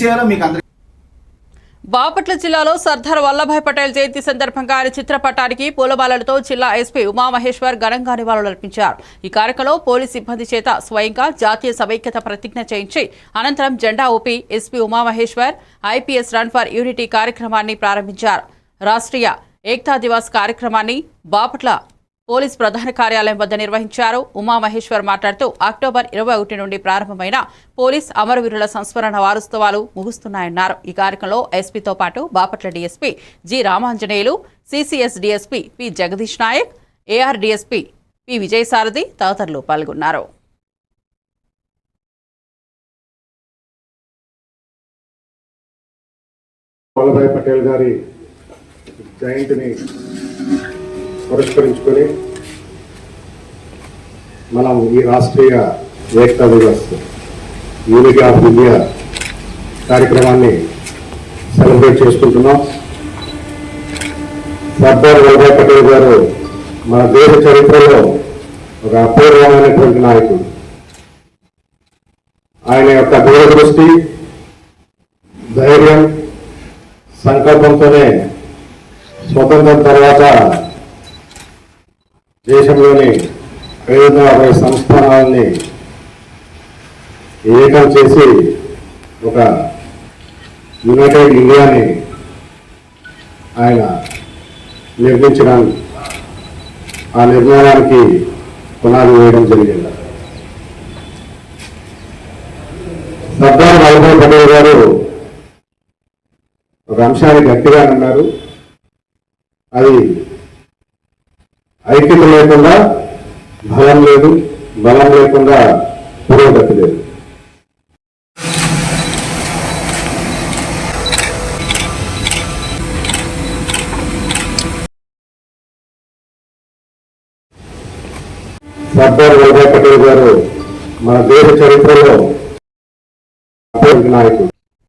చేయాలో మీకు అందరికీ బాపట్ల జిల్లాలో సర్దార్ వల్లభాయ్ పటేల్ జయంతి సందర్భంగా ఆయన చిత్రపటానికి పూలమాలలతో జిల్లా ఎస్పీ ఉమామహేశ్వర్ ఘనంగా నివాళులర్పించారు. ఈ కార్యక్రమంలో పోలీస్ సిబ్బంది చేత స్వయంగా జాతీయ సమైక్యత ప్రతిజ్ఞ చేయించి అనంతరం జెండా ఊపి SP Umamaheswar IPS run for unity కార్యక్రమాన్ని ప్రారంభించారు. రాష్ట్రీయ ఏక్తా దివాస్ కార్యక్రమాన్ని బాపట్ల పోలీస్ ప్రధాన కార్యాలయం వద్ద నిర్వహించారు. ఉమామహేశ్వర్ మాట్లాడుతూ అక్టోబర్ ఇరవై ఒకటి నుండి ప్రారంభమైన పోలీస్ అమరవీరుల సంస్మరణ వారోత్సవాలు ముగుస్తున్నాయన్నారు. ఈ కార్యక్రమంలో ఎస్పీతో పాటు Bapatla DSP G Ramanjaneyulu CCS DSP P Jagadish Naik AR DSP P Vijayasarathi తదితరులు పాల్గొన్నారు. వల్లభాయ్ పటేల్ గారి జయంతిని పురస్కరించుకొని మనం ఈ Rashtriya Ekta Divas unity of India కార్యక్రమాన్ని సెలబ్రేట్ చేసుకుంటున్నాం. సర్దార్ వల్లభాయ్ పటేల్ గారు మన దేశ చరిత్రలో ఒక అపూర్వమైనటువంటి నాయకుడు. ఆయన యొక్క దూరదృష్టి ధైర్యం సంకల్పంతోనే స్వతంత్రం తర్వాత దేశంలోని ఐదు అరవై సంస్థానాలని ఏకం చేసి ఒక యునైటెడ్ ఇండియాని ఆయన నిర్మించిన ఆ నిర్మాణానికి పునాది వేయడం జరిగింది. సర్దార్ వల్లభాయ్ పటేల్ గారు ఒక అంశాన్ని గట్టిగా అన్నారు. అది ఐక్యత లేకుండా బలం లేదు బలం లేకుండా పురోగతి లేదు. సర్దార్ వల్లభాయ్ పటేల్ గారు మన దేశ చరిత్రలో నాయకుడు.